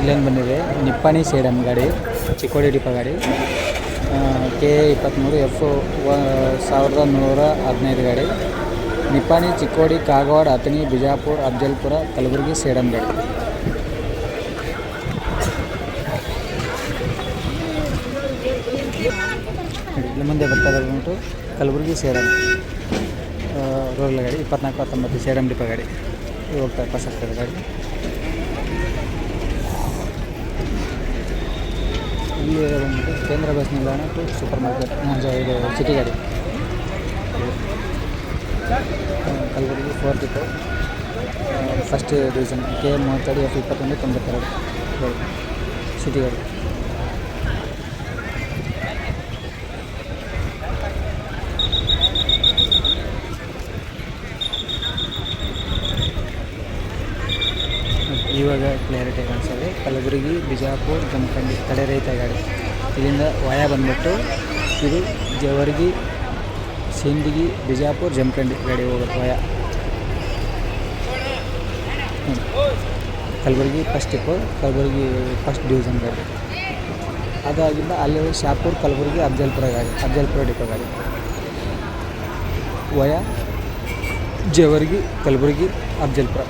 ಇಲ್ಲೇನು ಬಂದಿದೆ, ನಿಪ್ಪಾಣಿ ಸೇಡಮ್ ಗಾಡಿ, ಚಿಕ್ಕೋಡಿ ಡಿಪ ಗಾಡಿ. ಕೆ ಇಪ್ಪತ್ತ್ಮೂರು ಎಫ್ ಸಾವಿರದ ನೂರ ಹದಿನೈದು ಗಾಡಿ. ನಿಪ್ಪಾಣಿ, ಚಿಕ್ಕೋಡಿ, ಕಾಗವಾಡ, ಅಥಣಿ, ಬಿಜಾಪುರ, ಅಫ್ಜಲ್ಪುರ, ಕಲಬುರಗಿ ಸೇಡಮ್ ಗಾಡಿ. ಇಲ್ಲಿ ಮುಂದೆ ಬರ್ತಾ ಬಂದ್ಬಿಟ್ಟು ಕಲಬುರಗಿ ಸೇಡಮ್ ರೋಲ್ ಗಾಡಿ, ಇಪ್ಪತ್ನಾಲ್ಕು ಹತ್ತೊಂಬತ್ತು ಸೇಡಮ್ ಡಿಪ ಗಾಡಿ. ಹೋಗ್ತಾ ಪಾಸ್ ಆಗ್ತದೆ ಗಾಡಿ. ಇಲ್ಲಿ ಬಂದ್ಬಿಟ್ಟು ಕೇಂದ್ರ ಬಸ್ ನಿಲ್ದಾಣ ಟು ಸೂಪರ್ ಮಾರ್ಕೆಟ್ ಇದು ಸಿಟಿ ಗಾಡಿ. ಕಲ್ಬುರ್ಗಿ ಫೋರ್ ಟಿ ಇತ್ತು ಫಸ್ಟ್ ಡಿವಿಷನ್ ಕೆ ಮೂವತ್ತೆರಡು ಎಫ್ ಇಪ್ಪತ್ತೊಂದು, ತೊಂಬತ್ತೆರಡು. ಸಿಟಿ ಗಾಡಿ. ಇವಾಗ ಕ್ಲಾರಿಟಿ ಕಾಣಿಸ್ತದೆ ಕಲಬುರಗಿ ಬಿಜಾಪುರ, ಜಮಖಂಡಿ ತಡೆ ರೈತ ಗಾಡಿ ಇಲ್ಲಿಂದ ವಾಯ ಬಂದ್ಬಿಟ್ಟು ಇದು ಜವರ್ಗಿ, ಸಿಂದಗಿ, ಬಿಜಾಪುರ, ಜಮಖಂಡಿ ಗಾಡಿ ಹೋಗುತ್ತೆ via. Kalaburagi first Tipu Kalaburagi first division ಗಾಡಿ. ಅದಾಗಿಂದ ಅಲ್ಲಿ ಶಾಪುರ್, ಕಲಬುರಗಿ, ಅಫ್ಜಲ್ಪುರ ಗಾಡಿ, ಅಫ್ಜಲ್ಪುರ ಡಿಪೋ ಗಾಡಿ. ವಯ, ಜವರ್ಗಿ, ಕಲಬುರಗಿ, ಅಫ್ಜಲ್ಪುರ.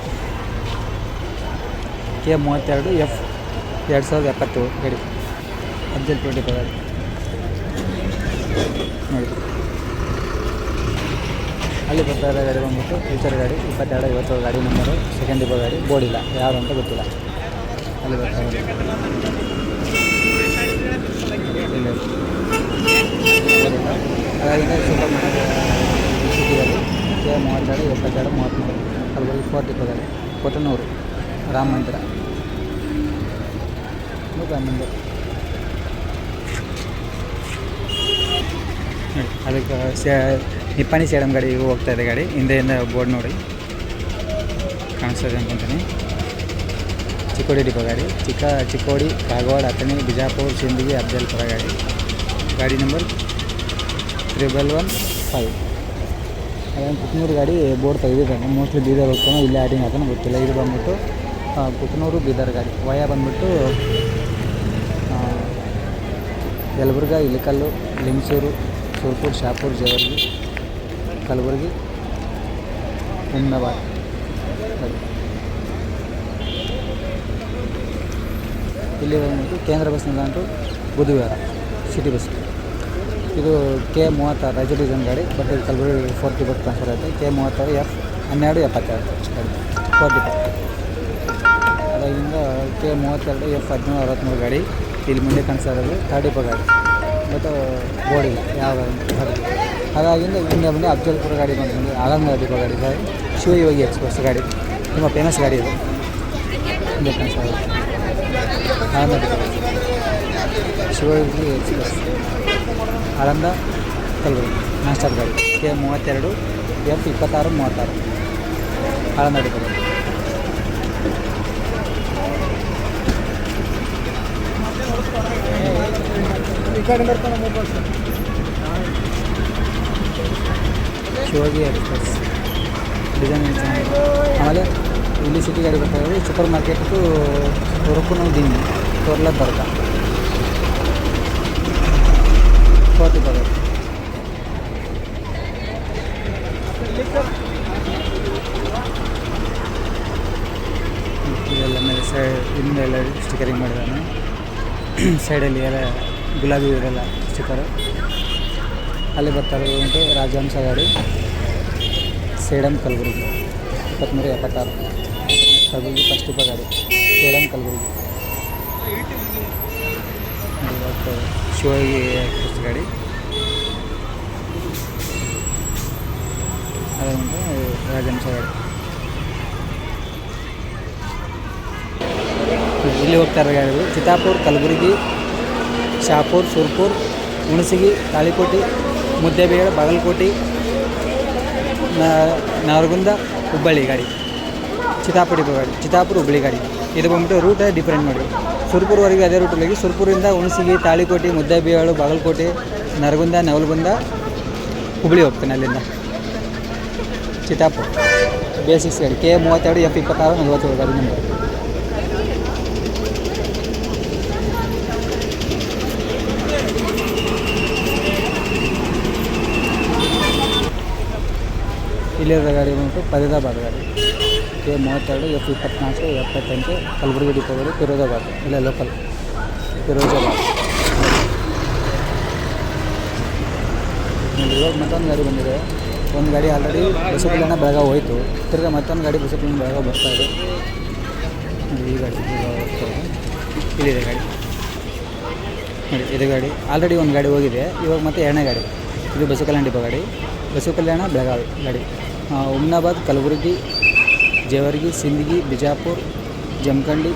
ಕೆ ಮೂವತ್ತೆರಡು ಎಫ್ ಎರಡು ಸಾವಿರದ ಎಪ್ಪತ್ತು ಗಾಡಿ ಟ್ವೆಂಟಿ ಡಿಪೋ ಗಾಡಿ ನೋಡಿ. ಅಲ್ಲಿ ಬರ್ತಾ ಇರೋ ಗಾಡಿ ಬಂದ್ಬಿಟ್ಟು ಫ್ಯೂಚರ್ ಗಾಡಿ, ಇಪ್ಪತ್ತೆರಡು ಐವತ್ತು ಗಾಡಿ ನಂಬರು ಸೆಕೆಂಡ್ ಡಿಪೋ ಗಾಡಿ, ಬೋರ್ಡ್ ಇಲ್ಲ. ಯಾರು ಅಂತ ಗೊತ್ತಿಲ್ಲ. ಅಲ್ಲಿ ಬರ್ತಾ ಹಾಗಾಗಿ ಸೂಪರ್ ಸಿಟಿಯಲ್ಲಿ ಕೆ ಮೂವತ್ತೆರಡು, ಎಪ್ಪತ್ತೆರಡು, ಮೂವತ್ತ್ಮೂರು. ಅಲ್ಲಿ ಡಿಪೋ ಗಾಡಿ. ಕೊಟ್ಟನೂರು ರಾಮ ಮಂದಿರ ಇದು ರಾಮ ಅದಕ್ಕೆ ಸೇ ನಿಪ್ಪಾಣಿ ಸೇಡಮ್ ಗಾಡಿ ಹೋಗ್ತಾ ಇದೆ ಗಾಡಿ. ಹಿಂದೆಯಿಂದ ಬೋರ್ಡ್ ನೋಡಿ. ಕಾಣಿಸ್ತದೆ ಅನ್ಕೊಂತೀನಿ ಚಿಕ್ಕೋಡಿ ಡಿಪೋ ಗಾಡಿ. ಚಿಕ್ಕ, ಚಿಕ್ಕೋಡಿ, ಕಾಗವಾಡ, ಅಥಣಿ, ಬಿಜಾಪುರ, ಸಿಂದಗಿ ಅಫ್ಜಲ್ಪುರ ಗಾಡಿ. ಗಾಡಿ ನಂಬರ್ ತ್ರಿಬಲ್ ಒನ್ ಫೈವ್. ಅದೊಂದು ಕುಕ್ನೂರು ಗಾಡಿ ಬೋರ್ಡ್ ತೆಗೆದಿದ್ದಾನೆ ಮೋಸ್ಟ್ಲಿ ಬೀದರ್ ಹೋಗ್ತಾನೆ, ಇಲ್ಲೇ ಆಡಿಂಗ್ ಅದನ್ನು ಗೊತ್ತಿಲ್ಲ. ಇದು ಬಂದ್ಬಿಟ್ಟು ಕುಕ್ನೂರು ಬೀದರ್ ಗಾಡಿ. ವಯ ಬಂದ್ಬಿಟ್ಟು ಯಲಬುರ್ಗ ಇಲಿಕಲ್ಲು ಲಿಂಗಸೂರು ಸುರ್ಪುರ್ ಶಾಪುರ್ ಜವರ್ಗಿ ಕಲಬುರಗಿ ಹುಮ್ನಾಬಾದ್ ಗಾಡಿ ಇಲ್ಲಿ ಬಂದ್ಬಿಟ್ಟು ಕೇಂದ್ರ ಬಸ್ ನಿಲ್ದಾಣ ಬುಧವಾರ ಸಿಟಿ ಬಸ್ ಇದು ಕೆ ಮೂವತ್ತಾರು ರಾಜ್ಯ ಡಿವಿಷನ್ ಗಾಡಿ ಬಟ್ ಇದು ಕಲಬುರಗಿ ಫೋರ್ಟಿ ಬಸ್ ಟ್ರಾನ್ಸ್ಫರ್ ಆಗುತ್ತೆ ಕೆ ಮೂವತ್ತಾರು ಎಫ್ ಹನ್ನೆರಡು ಎಪ್ಪತ್ತೆರಡು ಗಾಡಿ ಫೋರ್ಟಿ ಬಸ್ ಅದಾಗಿಂದ ಕೆ ಮೂವತ್ತೆರಡು ಎಫ್ ಹದಿನೇಳು ಅರವತ್ತ್ಮೂರು ಗಾಡಿ ಇಲ್ಲಿ ಮುಂದೆ ಕಾಣಿಸ್ತಾ ಇರೋದು ಥರ್ಡ್ ಡಿಪೋ ಗಾಡಿ ಮತ್ತು ಇಲ್ಲ ಯಾವ ಅದಾಗಿಂದ ಹಿಂದೆ ಬಂದು ಅಫ್ಜಲ್ಪುರ ಗಾಡಿ ಬಂದು ಆಲಂದ ಅಡಿಪ ಗಾಡಿ ಗಾಡಿ ಶಿವಯೋಗಿ ಎಕ್ಸ್ಪ್ರೆಸ್ ಗಾಡಿ. ತುಂಬ ಫೇಮಸ್ ಗಾಡಿ ಇದು. ಹಿಂದೆ ಕಾಣಿಸ್ತಾ depot Shivayogi express Aland Kalaburagi. Master ಗಾಡಿ. ಕೆ ಮೂವತ್ತೆರಡು ಎಫ್ ಇಪ್ಪತ್ತಾರು, ಮೂವತ್ತಾರು. ಆಳಂದ ಅಡಿಪ ಗಾಡಿ ಶಿವಾಜಿ ಎಕ್ಸ್ಪ್ರೆಸ್. ಡಿಸೈನ್ ಆಮೇಲೆ ಇಲ್ಲಿ ಸಿಟಿ ಗಾಡಿ ಬರ್ತಾ ಇರೋದು ಸೂಪರ್ ಮಾರ್ಕೆಟ್ಗೂ ಹೊರಕ್ಕೂ ದಿನ ತೋರ್ಲ ಬರ್ತ ಫೋರ್ಟಿ ಬರೋದು ಎಲ್ಲ ಮೇಲೆ ಸೈಡ್ ಹಿಂದೆಲ್ಲ ಸ್ಟಿಕರಿಂಗ್ ಮಾಡಿದ್ದಾನೆ ಸೈಡಲ್ಲಿ ಎಲ್ಲ ಗುಲಾಬಿ ಇದೆಲ್ಲ ಸ್ಟಿಕರು ಅಲ್ಲಿ ಬರ್ತಾ ಇರೋದು ಉಂಟು ರಾಜಹಂಸ ಗಾಡಿ ಸೇಡಮ್ ಕಲಬುರಗಿ ಇಪ್ಪತ್ತ್ಮೂರು ಎಪ್ಪತ್ತಾರು ಕಲಬುರಗಿ ಫಸ್ಟ್ ಟಿಪ ಗಾಡಿ ಸೇಡಮ್ ಕಲಬುರಗಿ ಇವತ್ತು ಶಿವಗಿ ಎಕ್ಸ್ಪ್ರೆಸ್ ಗಾಡಿ ಅದು ಉಂಟು ರಾಜಹಂಸ ಗಾಡಿ ಇಲ್ಲಿ ಹೋಗ್ತಾರೆ ಗಾಡಿಗಳು. ಚಿತ್ತಾಪುರ್, ಕಲಬುರಗಿ, ಶಾಪುರ್, ಸುರ್ಪುರ್, ಹುಣಸಗಿ, ತಾಳಿಕೋಟೆ ಮುದ್ದೇಬೇಡ ಬಾಗಲಕೋಟೆ ನವರಗುಂದ ಹುಬ್ಬಳ್ಳಿ ಗಾಡಿ. ಚಿತಾಪುರಿ ಗಾಡಿ. ಚಿತಾಪುರ ಹುಬ್ಬಳ್ಳಿ ಗಾಡಿ. ಇದು ಬಂದ್ಬಿಟ್ಟು ರೂಟ್ ಡಿಫ್ರೆಂಟ್ ನೋಡಿ. ಸುರ್ಪುರ್ವರೆಗೆ ಅದೇ ರೂಟಲ್ಲಿ ಸುರ್ಪುರಿಂದ ಹುಣಸಗಿ, ತಾಳಿಕೋಟೆ ಮುದ್ದೇಬೇಳು ಬಾಗಲಕೋಟೆ, ನರಗುಂದ, ನವಲಗುಂದ, ಹುಬ್ಬಳ್ಳಿ ಹೋಗ್ತಾನೆ ಅಲ್ಲಿಂದ. ಚಿತ್ತಾಪುರ. ಬೇಸಿಕ್ಸ್ ಗಾಡಿ. ಕೆ ಮೂವತ್ತೆರಡು ಎಫ್ ಇಪ್ಪತ್ತಾರು ನಲ್ವತ್ತೇಳು ಗಾಡಿ ನಂಬರ್ ಇಲ್ಲಿರೋ ಗಾಡಿ ಬಂದ್ಬಿಟ್ಟು ಫರೀದಾಬಾದ್ ಗಾಡಿ. ಕೆ ಮೂವತ್ತೆರಡು, ಎಫ್ ಇಪ್ಪತ್ನಾಲ್ಕು ಎಪ್ಪತ್ತೆಂಟು ಕಲಬುರಗಿ ಡಿಪೋ ಗಾಡಿ, ಫಿರೋಜಾಬಾದ್. ಇಲ್ಲೇ ಲೋಕಲ್ ಫಿರೋಜಾಬಾದ್. ಇವಾಗ ಮತ್ತೊಂದು ಗಾಡಿ ಬಂದಿದೆ. ಒಂದು ಗಾಡಿ ಆಲ್ರೆಡಿ ಬಸವ ಕಲ್ಯಾಣ ಬೆಳಗಾವಿ ಹೋಯಿತು. ತಿರ್ಗಿ ಮತ್ತೊಂದು ಗಾಡಿ ಬಸವ ಕಲ್ಯಾಣ ಬೆಳಗಾವಿ ಬರ್ತಾ ಇದೆ. ಈ ಗಾಡಿ ಇಲ್ಲಿದೆ ಗಾಡಿ. ನೋಡಿ, ಇದು ಗಾಡಿ. ಆಲ್ರೆಡಿ ಒಂದು ಗಾಡಿ ಹೋಗಿದೆ. ಇವಾಗ ಮತ್ತೆ ಎರಡನೇ ಗಾಡಿ. ಇದು ಬಸವ ಕಲ್ಯಾಣ ಡಿಪೋ ಗಾಡಿ. ಬಸವ ಕಲ್ಯಾಣ ಬೆಳಗಾವಿ ಗಾಡಿ. ಹುಮ್ನಾಬಾದ್ ಕಲಬುರಗಿ, ಜೇವರ್ಗಿ, ಸಿಂದಗಿ, ಬಿಜಾಪುರ್, ಜಮಖಂಡಿ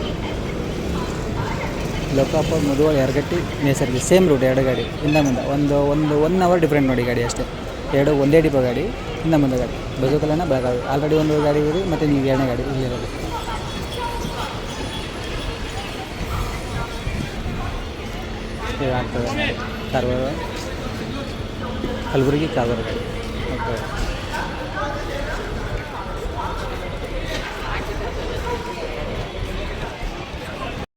ಲೋಕಾಪುರ ಮುಧೋಳ, ಯರಗಟ್ಟಿ ನೇಸರ್ಗಿ ಸೇಮ್ ರೂಟ್ ಎರಡು ಗಾಡಿ. ಇಂದ ಮುಂದೆ ಒಂದು ಒಂದು ಒನ್ ಅವರ್ ಡಿಫ್ರೆಂಟ್ ನೋಡಿ ಗಾಡಿ ಅಷ್ಟೇ. ಎರಡು ಒಂದೇ ಡಿಪೋ ಗಾಡಿ, ಇಂದ ಮುಂದೆ ಗಾಡಿ. ಕಲ್ಯಾಣ ಬೆಳಗಾವಿ. ಆಲ್ರೆಡಿ ಒಂದು ಗಾಡಿ ಇರಿ ಮತ್ತು ನೀವು ಎರಡನೇ ಗಾಡಿ ಇಲ್ಲಿರೋದು ಇರೋದು. ಆಗ್ತದೆ ಕಾರವಾರ ಕಲಬುರಗಿ ಕಾರವಾರ ಗಾಡಿ ಓಕೆ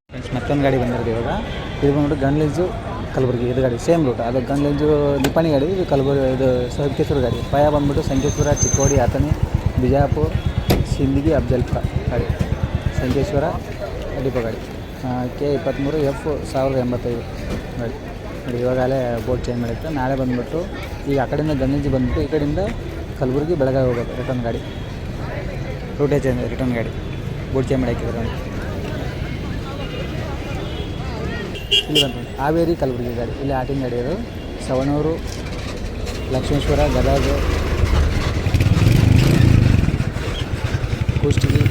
ಫ್ರೆಂಡ್ಸ್ ಮತ್ತೊಂದು ಗಾಡಿ ಬಂದಿರೋದು ಇವಾಗ. ಇದು ಬಂದ್ಬಿಟ್ಟು ಗನ್ಲೇಜು ಕಲಬುರಗಿ, ಇದು ಗಾಡಿ ಸೇಮ್ ರೂಟ್ ಅದು ಗನ್ಲೇಜು ನಿಪಾಣಿ ಗಾಡಿ, ಇದು ಕಲಬುರಗಿ, ಇದು ಸಂಕೇಶ್ವರ ಗಾಡಿ. ಪಯ ಬಂದ್ಬಿಟ್ಟು ಸಂಕೇಶ್ವರ, ಚಿಕ್ಕೋಡಿ, ಆತನಿ, ಬಿಜಾಪುರ, ಸಿಂದಗಿ, ಅಫ್ಜಲ್ಪುರ ಗಾಡಿ. ಸಂಕೇಶ್ವರ ಡಿಪೋ ಗಾಡಿ. ಕೆ ಇಪ್ಪತ್ತ್ಮೂರು ಎಫ್ ಸಾವಿರದ ಎಂಬತ್ತೈದು ಗಾಡಿ. ನೋಡಿ, ಇವಾಗಲೇ ಬೋಟ್ ಚೇಂಜ್ ಮಾಡಿತ್ತು. ನಾಳೆ ಬಂದುಬಿಟ್ಟು ಈಗ ಆ ಕಡೆಯಿಂದ ಗಂಜಿ ಬಂದ್ಬಿಟ್ಟು ಈ ಕಡೆಯಿಂದ ಕಲಬುರಗಿ, ಬೆಳಗಾವಿ ಹೋಗೋದು ರಿಟರ್ನ್ ಗಾಡಿ. ರೂಟೇ ಚೇಂಜ್ ರಿಟರ್ನ್ ಗಾಡಿ. ಬೋಟ್ ಚೇಂಜ್ ಮಾಡಿ ಹಾಕಿದ್ರು ನೋಡಿ ಇಲ್ಲಿ ಬಂತು ಹಾವೇರಿ ಕಲಬುರಗಿ ಗಾಡಿ. ಇಲ್ಲಿ ಆಟಿಂಗ್ ಗಾಡಿ ಅದು ಸವಣೂರು, ಲಕ್ಷ್ಮೇಶ್ವರ, ಗದಗ ಕುಷ್ಟಗಿ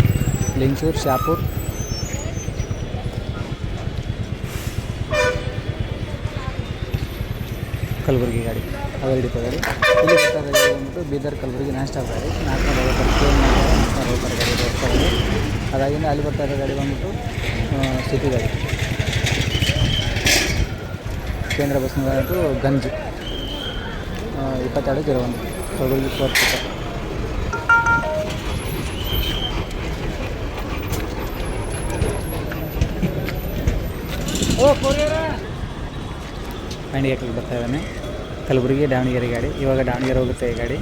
ಲಿಂಚೂರು, ಶಾಪುರ್. ಕಲಬುರಗಿ ಗಾಡಿ. ಹಾವೇರಿ ಡಿಪೋ ಗಾಡಿ ಇಲ್ಲಿ ಬರ್ತಾರೆ ಬೀದರ್ ಕಲಬುರಗಿ ನಾಷ್ಟ ಗಾಡಿ. ನಾಲ್ಕುನೂರ ಐವತ್ತು ನಾಲ್ಕುನೂರ ಐವತ್ತರ ಗಾಡಿ ಅದಾಗಿಂದ ಅಲ್ಲಿ ಬರ್ತಾ ಇರೋ ಗಾಡಿ ಬಂದುಬಿಟ್ಟು ಸಿಟಿ ಗಾಡಿ. ಕೇಂದ್ರ ಬಸ್ ನಿಲ್ದಾಣದ್ದು ಗಂಜ್ ಇಪ್ಪತ್ತೆರಡು ಜೀರೋ ಒಂದು. ಕಲಬುರಗಿ ಫೋರ್ತ್ ಮಂಡಿಗೆ ಬರ್ತಾ ಇದ್ದಾನೆ. ಕಲಬುರಗಿ ದಾವಣಗೆರೆ ಗಾಡಿ. ಇವಾಗ ದಾವಣಗೆರೆ ಹೋಗುತ್ತೆ ಈ ಗಾಡಿ.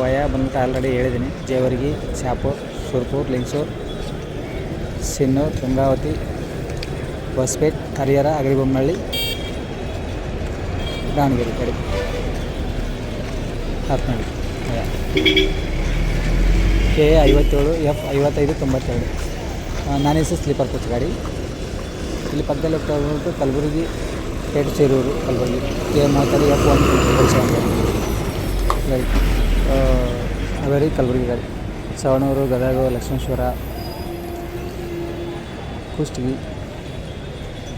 ವಯ ಬಂದ್ಬಿಟ್ಟು ಆಲ್ರೆಡಿ ಹೇಳಿದ್ದೀನಿ. ಜೇವರ್ಗಿ ಶಾಪುರ್ ಸುರ್ಪೂರ್ ಲಿಂಗ್ಸೂರ್ ಸಿನ್ನೂರು ಗಂಗಾವತಿ ಹೊಸಪೇಟ್ ಹರಿಹರ ಅಗರಿಬೊಮ್ಮನಹಳ್ಳಿ ದಾವಣಗೆರೆ ಕಡೆ. ಹತ್ತು ಕೆ ಐವತ್ತೇಳು ಎಫ್ ಐವತ್ತೈದು, ತೊಂಬತ್ತೆರಡು. ನಾನು ಹೆಸರು ಸ್ಲೀಪರ್ ಕೋಚ್ ಗಾಡಿ. ಇಲ್ಲಿ ಪಕ್ಕದಲ್ಲಿ ಹೋಗ್ತಾ ಹೋಗ್ಬಿಟ್ಟು ಕಲಬುರಗಿ ಪೇಟೆ ಸೇರೂರು ಕಲಬುರಗಿ. ಕೆ ಮೂವತ್ತೈದು F one right Haveri Kalaburagi ಗಾಡಿ. ಸವಣೂರು ಗದಗ, ಲಕ್ಷ್ಮೇಶ್ವರ ಕುಷ್ಟಗಿ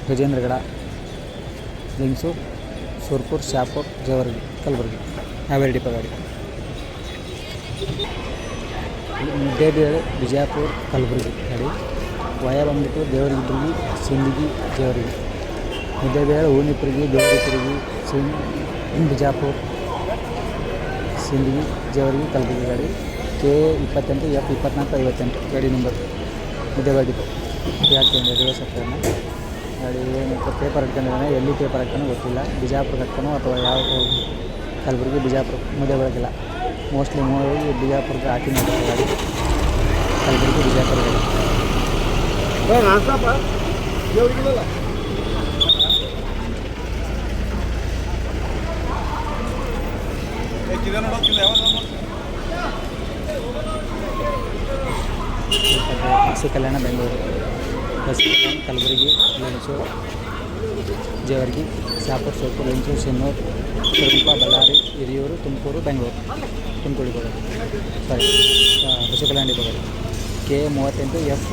ಗಜೇಂದ್ರಗಡ ಲಿಂಗ್ಸೂರು ಸುರ್ಪುರ್, ಶಾಪುರ್, ಜವರ್ಗಿ, ಕಲಬುರ್ಗಿ. ಹಾವೇರಿ ಡಿಪೋ ಗಾಡಿ ಮುದ್ದೇಬೇಳೆ ಬಿಜಾಪುರ, ಕಲಬುರ್ಗಿ. ಗಾಡಿ ವಯ ಬಂದ್ಬಿಟ್ಟು ದೇವರಿಗಿಬ್ಬರಿಗೆ, ಸಿಂದಗಿ, ಜೇವರ್ಗಿ. ಮುದ್ದೇಬೇಳೆ ಹೂನಿಪುರಿಗೆ ದೇವರಿಪುರಿಗೆ ಸಿಂಗ್ ಬಿಜಾಪುರ್, ಸಿಂದಗಿ, ಜೇವರ್ಗಿ, ಕಲಬುರ್ಗಿ ಗಾಡಿ. ಕೆ ಇಪ್ಪತ್ತೆಂಟು, ಎಫ್ ಇಪ್ಪತ್ನಾಲ್ಕು, ಐವತ್ತೆಂಟು. ಗಾಡಿ ನಂಬರ್ ಮುದ್ದೇಬೇಳೆ ಡಿಪೋ ಯಾಕೆ ಅಂದರೆ ಆಗ್ತಾನೆ ಗಾಡಿ ಏನು ಪೇಪರ್ ಹಾಕ್ಕೊಂಡಿದ್ದಾನೆ. ಎಲ್ಲಿ ಪೇಪರ್ ಹಾಕ್ತಾನೋ ಗೊತ್ತಿಲ್ಲ. ಬಿಜಾಪುರಕ್ಕೆ ಹಾಕ್ತಾನೋ ಅಥವಾ ಯಾವ ಕಲಬುರಗಿ ಬಿಜಾಪುರ ಮುದ್ದೆ ಬೆಳಗಿಲ್ಲ ಮೋಸ್ಟ್ಲಿ ಮೂವಿ ಬಿಜಾಪುರಕ್ಕೆ ಹಾಕಿ ನೋಡುತ್ತೆ ಗಾಡಿ ಕಲಬುರಗಿ ಬಿಜಾಪುರ ಬಸಿ ಕಲ್ಯಾಣ ಬೆಂಗಳೂರು. ಕಲಬುರಗಿ ಲಿಂಚೂರು ಜೇವರ್ಗಿ, ಶಾಪುರ್ ಸೋಪು ಲಿಂಚೂರು ಸಿನ್ನೂರು ಶಿರಗುಪ್ಪ ಬಳ್ಳಾರಿ, ಹಿರಿಯೂರು, ತುಮಕೂರು, ಬೆಂಗಳೂರು ತುಮಕೂರಿಗೆ ಹೋಗೋದು ಸಾರಿ ಬಸಿ ಹೋಗೋದು ಕೆ ಮೂವತ್ತೆಂಟು ಎಫ್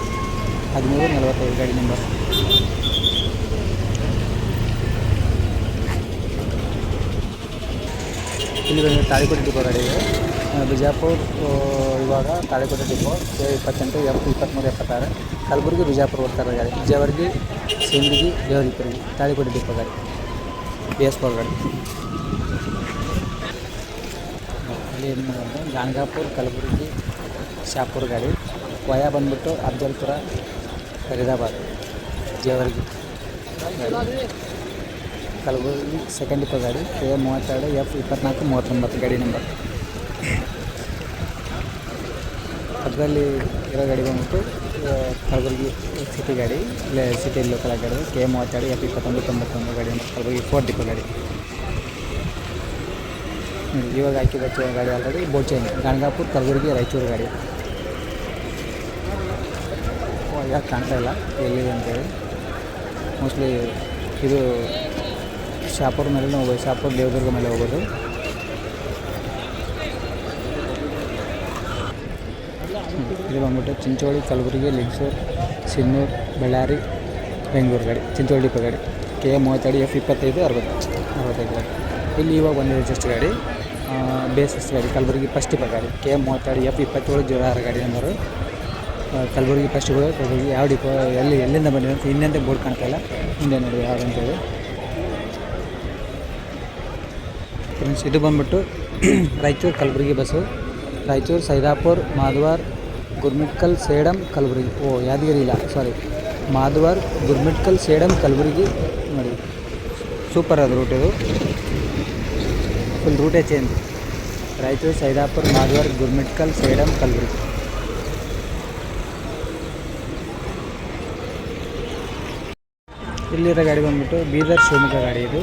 ಹದಿಮೂರು ನಲವತ್ತೈದು, ಗಾಡಿ ನಂಬರ್. ಇಲ್ಲಿ ಬಂದು ತಾಳಿಕೋಟೆ ಡಿಪೋ ಗಾಡಿ ಇದೆ. ಬಿಜಾಪುರ ಇವಾಗ ತಾಳಿಕೋಟೆ ಡಿಪೋ ಕೆ ಇಪ್ಪತ್ತೆಂಟು ಎಫ್ ಇಪ್ಪತ್ತ್ಮೂರು ಎಪ್ಪತ್ತಾರು, ಕಲಬುರಗಿ, ಬಿಜಾಪುರ ಹೋಗ್ತಾರೆ ಗಾಡಿ. ವಿಜಯವರ್ಗಿ, ಸಿಂದಗಿ ದೇವರಿಪುರಗಿ ತಾಳಿಕೋಟೆ ಡಿಪೋ ಗಾಡಿ. ಬಿ ಎಸ್ ಫೋರ್ ಗಾಡಿ ಅಲ್ಲಿ ಗಾಣಗಾಪುರ ಕಲಬುರಗಿ, ಶಾಪುರ್ ಗಾಡಿ. ವಯ ಬಂದ್ಬಿಟ್ಟು ಅಫ್ಜಲ್ಪುರ, ಫರೀದಾಬಾದ್ ಜೇವರ್ಗಿ ಕಲಬುರಗಿ ಸೆಕೆಂಡ್ ಡಿಪೋ ಗಾಡಿ. ಕೆ ಮೂವತ್ತೆರಡು, ಎಫ್, ಇಪ್ಪತ್ನಾಲ್ಕು, ಮೂವತ್ತೊಂಬತ್ತು, ಗಾಡಿ ನಂಬರ್ ಅದರಲ್ಲಿ ಇರೋ ಗಾಡಿ ಬಂದ್ಬಿಟ್ಟು ಕಲಬುರಗಿ ಸಿಟಿ ಗಾಡಿ, ಇಲ್ಲೇ ಸಿಟಿ ಲೋಕಲ್ ಗಾಡಿ ಕೆ ಮೂವತ್ತೆರಡು ಎಫ್ ಇಪ್ಪತ್ತೊಂದು, ತೊಂಬತ್ತೊಂದು ಗಾಡಿ ಅಂತ ಕಲಬುರಗಿ ಫೋರ್ ಡಿಪೋ ಗಾಡಿ. ಇವಾಗ ಹಾಕಿ ಬಚ್ಚುವ ಗಾಡಿ ಆಲ್ರೆಡಿ ಬೋಚೇನ್ ಗಣಗಾಪುರ, ಕಲಬುರಗಿ, ರಾಯಚೂರು ಗಾಡಿ. ಯಾಕೆ ಕಾಣ್ತಾ ಇಲ್ಲ, ಎಲ್ಲಿ ಅಂತೇಳಿ. ಮೋಸ್ಟ್ಲಿ ಇದು ಶಾಪುರ ಮೇಲೆ ಹೋಗೋದು ಶಾಪುರ ದೇವದುರ್ಗ ಮೇಲೆ ಹೋಗೋದು ಇದು ಬಂದ್ಬಿಟ್ಟು ಚಿಂಚೋಳಿ, ಕಲಬುರಗಿ, ಲಿಂಗಸೂರು ಸಿನ್ನೂರು ಬಳ್ಳಾರಿ, ಬೆಂಗಳೂರು ಗಾಡಿ, ಚಿಂಚೋಳಿ ಡಿಪೋ ಗಾಡಿ. ಕೆ ಮೂವತ್ತೆರಡು ಎಫ್ ಇಪ್ಪತ್ತೈದು, ಅರವತ್ತು, ಅರವತ್ತೈದು ಗಾಡಿ. ಇಲ್ಲಿ ಇವಾಗ ಒಂದು ಜಸ್ಟ್ ಗಾಡಿ. ಬೇಸಸ್ ಗಾಡಿ, ಕಲಬುರಗಿ ಫಸ್ಟ್ ಡಿಪೋ ಗಾಡಿ. ಕೆ ಮೂವತ್ತೆರಡು ಎಫ್ ಇಪ್ಪತ್ತೇಳು ಜೀರೋ ಆರು ಗಾಡಿ ಅಂದರು. ಕಲಬುರಗಿ ಫಸ್ಟ್ ಡಿಪೋ, ಕಲಬುರಗಿ ಯಾವ ಡಿಪೋ, ಎಲ್ಲಿ, ಎಲ್ಲಿಂದ ಬಂದಿದೆ ಅಂತ ಇನ್ನೆಂತ ಬೋರ್ಡ್ ಕಾಣ್ತಾ ಇಲ್ಲ. ಹಿಂದೆ ನೋಡಿ ಯಾರು ಅಂತೇಳಿ ಫ್ರೆಂಡ್ಸ್ ಇದು ಬಂದ್ಬಿಟ್ಟು ರಾಯಚೂರು, ಕಲಬುರಗಿ ಬಸ್ಸು. ರಾಯಚೂರು, ಸೈದಾಪುರ್ ಮಾಧವಾರ್ ಗುರ್ಮಿಟ್ಕಲ್ ಸೇಡಂ ಕಲಬುರಗಿ. ಓ, ಯಾದಗಿರಿ ಇಲ್ಲ ಸಾರಿ ಮಾಧವಾರ್ ಗುರ್ಮಿಟ್ಕಲ್ ಸೇಡಂ ಕಲಬುರಗಿ. ನೋಡಿ ಸೂಪರ್ ಅದು ರೂಟ್ ಇದು. ಫುಲ್ ರೂಟೇ ಚೇಂಜ್ ರಾಯಚೂರು, ಸೈದಾಪುರ್, ಮಾಧವಾರ್ ಗುರ್ಮಿಟ್ಕಲ್ ಸೇಡಂ ಕಲಬುರಗಿ. ಇಲ್ಲಿರೋ ಗಾಡಿ ಬಂದ್ಬಿಟ್ಟು ಬೀದರ್ ಶಿವಮೊಗ್ಗ ಗಾಡಿ ಇದು.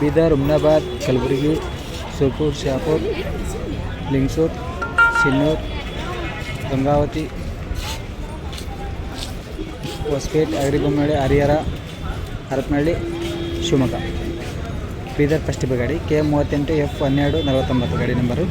ಬೀದರ್ ಹುಮ್ನಾಬಾದ್ ಕಲಬುರಗಿ ಸುರ್ಪುರ್ ಶಾಪುರ್ ಲಿಂಗಸೂರ್ ಸಿನ್ನೂರ್ ಗಂಗಾವತಿ, ಹೊಸಪೇಟ್ ಅಗರಿಬೊಮ್ಮನಹಳ್ಳಿ ಹರಿಹರ, ಹರಪನಹಳ್ಳಿ, ಶಿವಮೊಗ್ಗ. ಬೀದರ್ ಫಸ್ಟ್ ಗಾಡಿ ಕೆ ಮೂವತ್ತೆಂಟು ಎಫ್ ಹನ್ನೆರಡು ನಲವತ್ತೊಂಬತ್ತು ಗಾಡಿ ನಂಬರು.